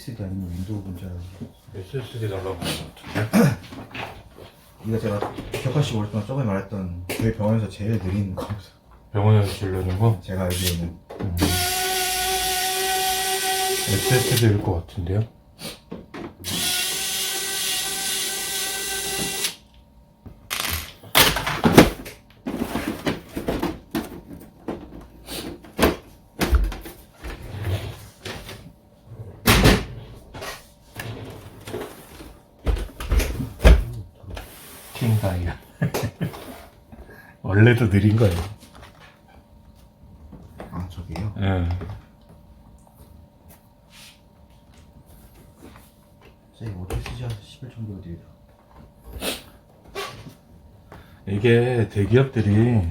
SSD 아니면 윈도우 문제라서 SSD 달라고 하는 것 같은데? 이거 제가 격하씨 오랫동안 저번에 말했던 저희 병원에서 제일 느린 거라서 병원에서 질르는 거? 제가 알기로는 SSD일 것 같은데요? 킹다이아 원래도 느린 거예요 아 저게요? 예. 저희 OTC가 10일 정도 되더라 이게 대기업들이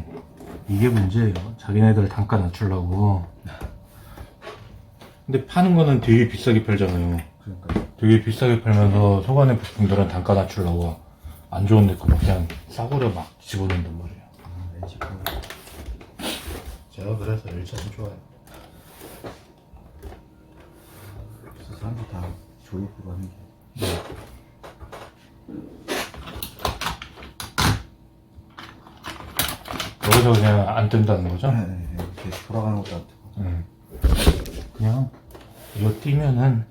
이게 문제예요. 자기네들 단가 낮추려고. 근데 파는 거는 되게 비싸게 팔잖아요. 그러니까요 되게 비싸게 팔면서 소관의 부품들은 단가 낮추려고 안 좋은 데거 막 그냥 싸구려 막 집어넣는단 말이에요. 아 LG 거 제가 그래서 1차는 좋아요 그래서 사람들 다 조립으로 하는 게 여기서 그냥 안 뜬다는 거죠? 네, 네, 네. 이렇게 돌아가는 것도 안 되고 음. 그냥 이거 띄면은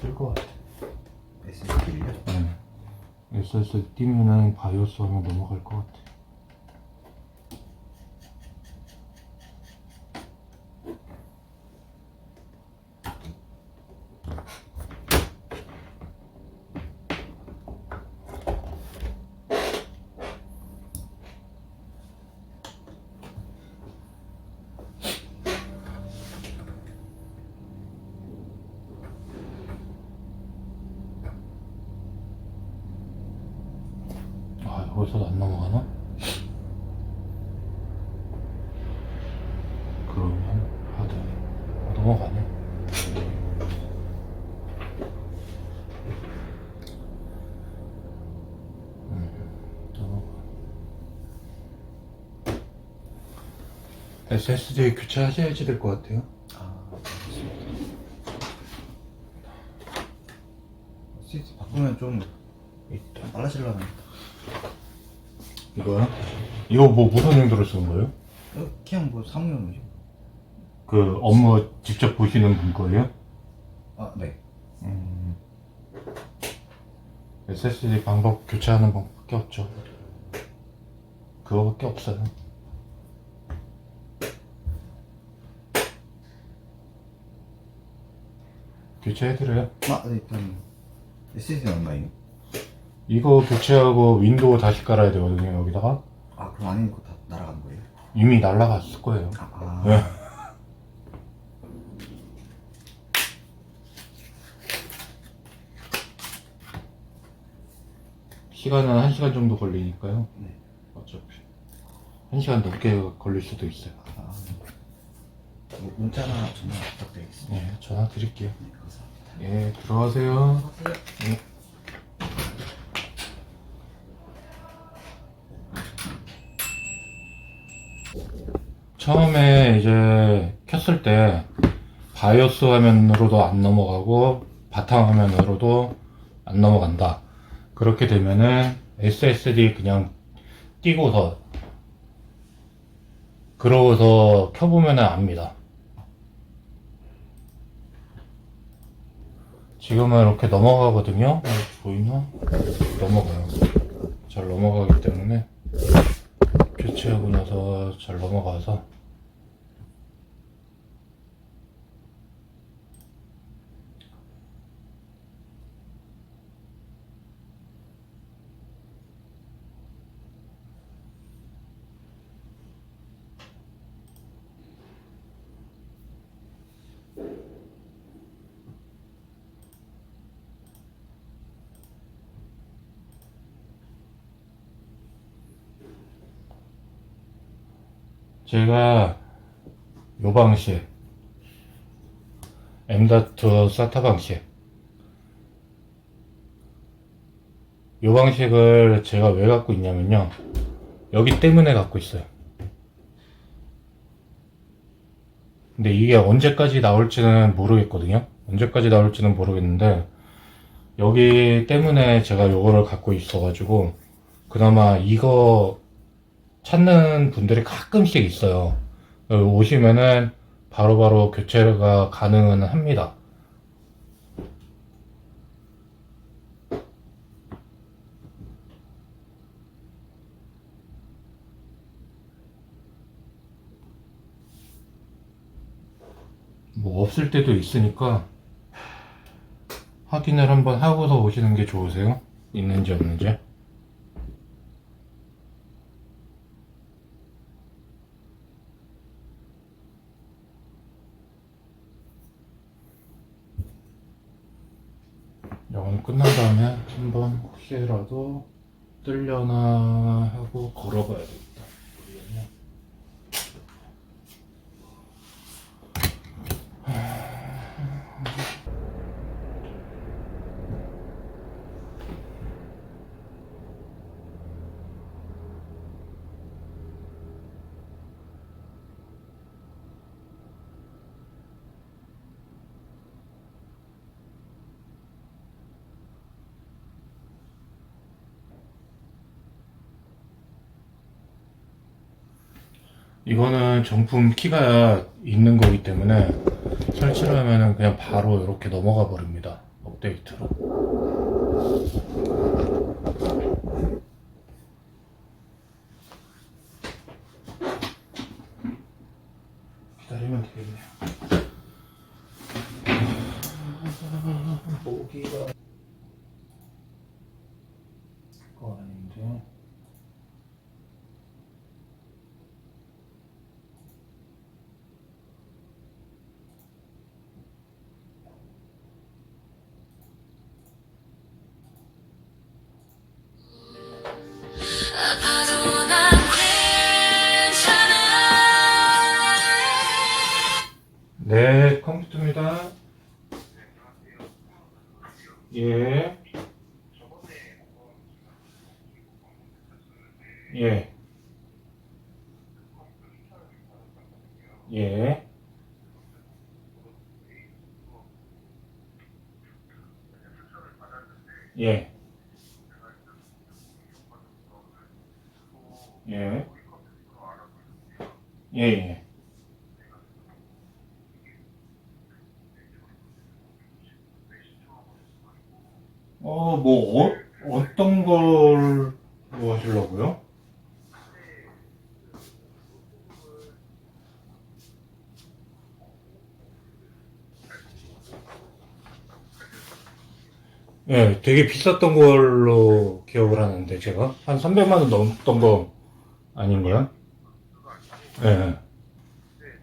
뜰 것 같아. SSD를요? 네. SSD 띄면은 바이오스 하면 넘어갈 것 같아. 아, 여기서도 안 넘어가나? 그러면 하드 아, 넘어가네. 음, 넘어가. SSD 교체하셔야지 될 것 같아요. 아 알겠습니다 SSD 바꾸면 좀 빨라지려나 이거요? 이거 뭐 무슨 용도로 쓰는 거예요? 어, 그냥 뭐 사무용이죠 그 업무 직접 보시는 분 거예요? 아 네 음, SSD 방법 교체하는 방법밖에 없죠. 그거밖에 없어요. 교체해드려요. 아, 네, 일단 SSD 얼마예요? 이거 교체하고 윈도우 다시 깔아야 되거든요, 여기다가. 아 그럼 안에 있는 거 다 날아간 거예요? 이미 날라갔을 거예요. 아, 아. 네. 시간은 한시간 정도 걸리니까요. 네. 어차피. 한시간 넘게 걸릴 수도 있어요. 아, 네. 뭐, 문자나 전화 부탁드리겠습니다 네, 전화 드릴게요. 네, 감사합니다 예, 들어가세요. 예. 처음에 이제 켰을 때 바이오스 화면으로도 안 넘어가고 바탕 화면으로도 안 넘어간다. 그렇게 되면은 SSD 그냥 띄고서 그러고서 켜보면은 압니다. 지금은 이렇게 넘어가거든요. 어, 보이나? 넘어가요. 잘 넘어가기 때문에 교체하고 나서 잘 넘어가서 제가 요 방식 M.2 사타 방식 요 방식을 제가 왜 갖고 있냐면요. 여기 때문에 갖고 있어요. 근데 이게 언제까지 나올지는 모르겠거든요. 언제까지 나올지는 모르겠는데 여기 때문에 제가 요거를 갖고 있어 가지고 그나마 이거 찾는 분들이 가끔씩 있어요. 여기 오시면은 바로 바로 교체가 가능은 합니다. 뭐 없을 때도 있으니까 확인을 한번 하고서 오시는 게 좋으세요? 있는지 없는지? 영화는 끝난 다음에 한번 혹시라도 뜰려나 하고 걸어봐야 되 이거는 정품 키가 있는 거기 때문에 설치를 하면은 그냥 바로 이렇게 넘어가 버립니다. 업데이트로. 기다리면 되겠네요. 모기가 그거 아닌데. 네, 컴퓨터입니다. 예. 예. 예. 예. 예. 예, 예. 어, 뭐, 어, 어떤 걸, 뭐 하시려고요? 예, 되게 비쌌던 걸로 기억을 하는데, 제가. 한 300만 원 넘었던 거 아닌가요? 예, 네,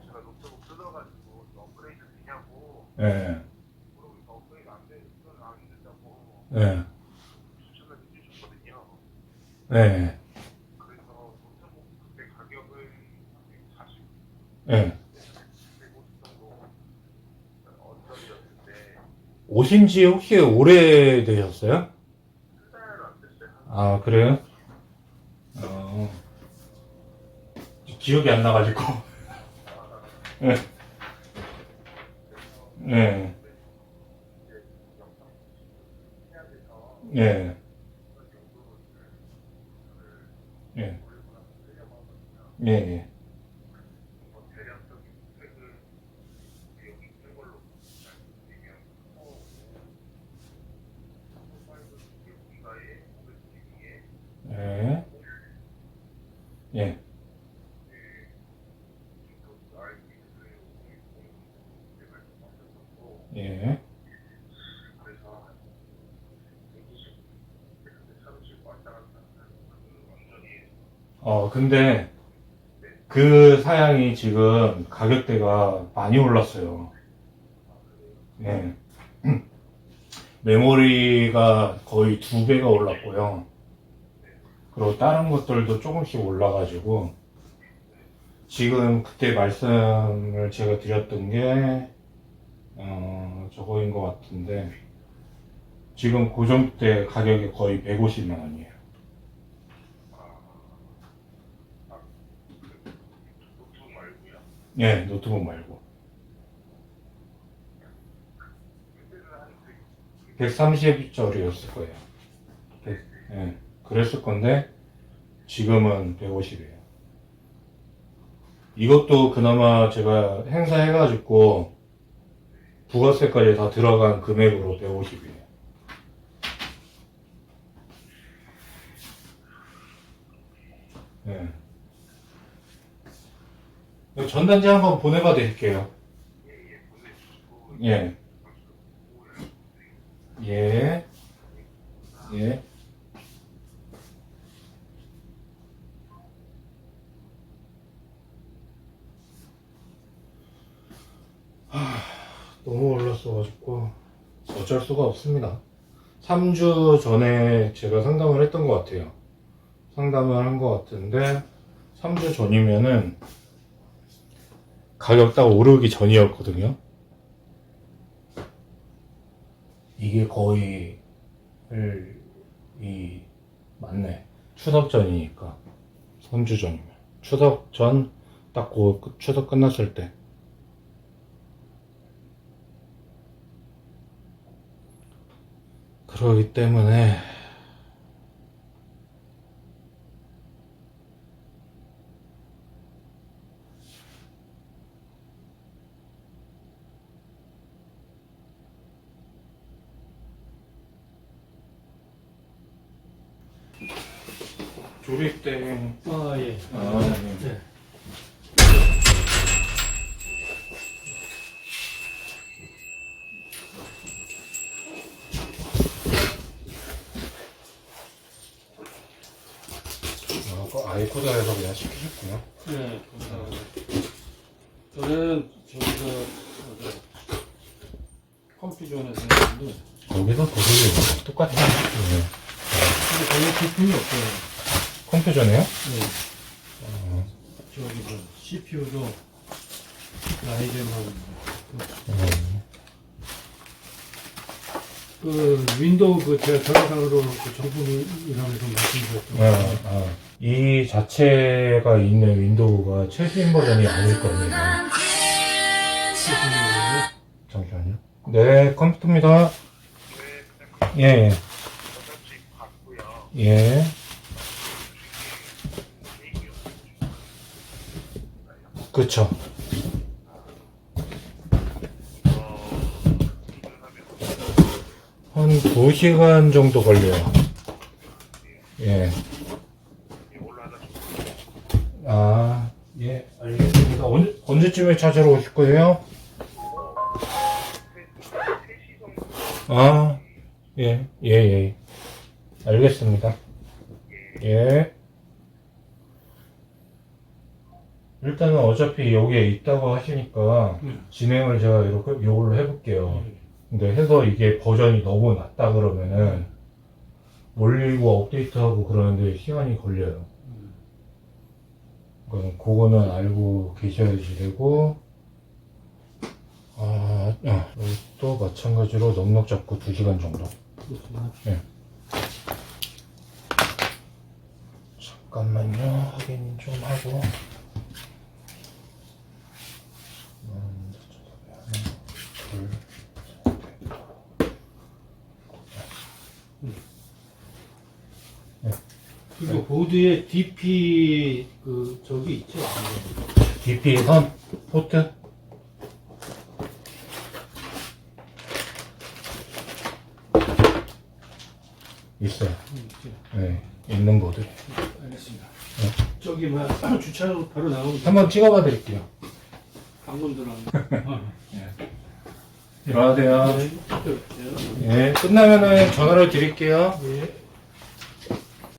제가 노트북 뜯어가지고 이거 업그레이드 되냐고 예, 물어보니까 업그레이드 안 돼, 이건 안 된다고 예, 추천을 해주셨거든요. 예, 그래서 노트북 그때 가격은 140, 예. 150 정도 언저리였는데 오신 지 혹시 안 됐어요. 아, 그래요? 어, 기억이 안 나가지고. 예. 예. 이제 영상 해야 돼서 예. 예. 예. 예. 뭐 대략적인 스펙은 여기 있는 걸로 말씀드리면 코 5 기가에 500GB에 예. 예. 예. 그래서 한 120, 130 왔다 갔다 하는 그 완전히 어, 근데 그 사양이 지금 가격대가 많이 올랐어요. 예. 메모리가 거의 두 배가 올랐고요. 그리고 다른 것들도 조금씩 올라가지고 지금 그때 말씀을 제가 드렸던 게 어, 저거인 것 같은데 지금 고정대 가격이 거의 150만 원이에요. 예, 노트북 말고. 130짜리였을 거예요. 예, 그랬을 건데 지금은 150이에요. 이것도 그나마 제가 행사해가지고 부가세까지 다 들어간 금액으로 150이에요. 예. 전단지 한번 보내봐 드릴게요. 예. 예. 예. 하, 너무 올랐어가지고 어쩔 수가 없습니다. 3주 전에 제가 상담을 했던 것 같아요. 상담을 한 것 같은데 3주 전이면은 가격 딱 오르기 전이었거든요. 이게 거의 일- 이 맞네. 추석 전이니까. 3주 전이면. 추석 전딱 그 추석 끝났을 때. 그러기 때문에 조립된 아, 예. 아, 네. 네. 아이코드에서 그냥 시키셨구나. 네. 감사합니다. 저는 저기서 어디 컴퓨전에서 했는데 거기서 거기 똑같아. 네. 근데 거기 제품이 없어요. 컴퓨터네요? 네. 저기 뭐 CPU도 라이젠하고 그 윈도우 그 제가 전화상으로 그 정품이라면서 말씀드렸던 아, 아. 이 자체가 있는 윈도우가 최신 버전이 아닐 겁니다. 잠시만요. 네, 컴퓨터입니다. 예, 예. 예. 그쵸. 2시간 정도 걸려요. 예. 아, 예, 알겠습니다. 언제, 언제쯤에 찾으러 오실 거예요? 아, 예, 예, 예. 알겠습니다. 예. 일단은 어차피 여기에 있다고 하시니까 음. 진행을 제가 이렇게 요걸로 해볼게요. 근데 해서 이게 버전이 너무 낮다 그러면은 올리고 업데이트하고 그러는데 시간이 걸려요. 그럼 그거는 알고 계셔야지 되고 아, 아, 또 마찬가지로 넉넉 잡고 2시간 정도. 그렇구나. 잠깐만요. 확인 좀 하고. 음, 둘, 그리고 보드에 DP 그 저기 있죠. DP 선 포트 있어요. 음, 있죠. 네, 있는 보드. 알겠습니다. 저기 뭐야 주차로 바로 나오면 한번 찍어봐 드릴게요. 방금 들어왔네. 어. 들어가세요. 네, 들어갈게요. 예, 끝나면은 전화를 드릴게요. 예.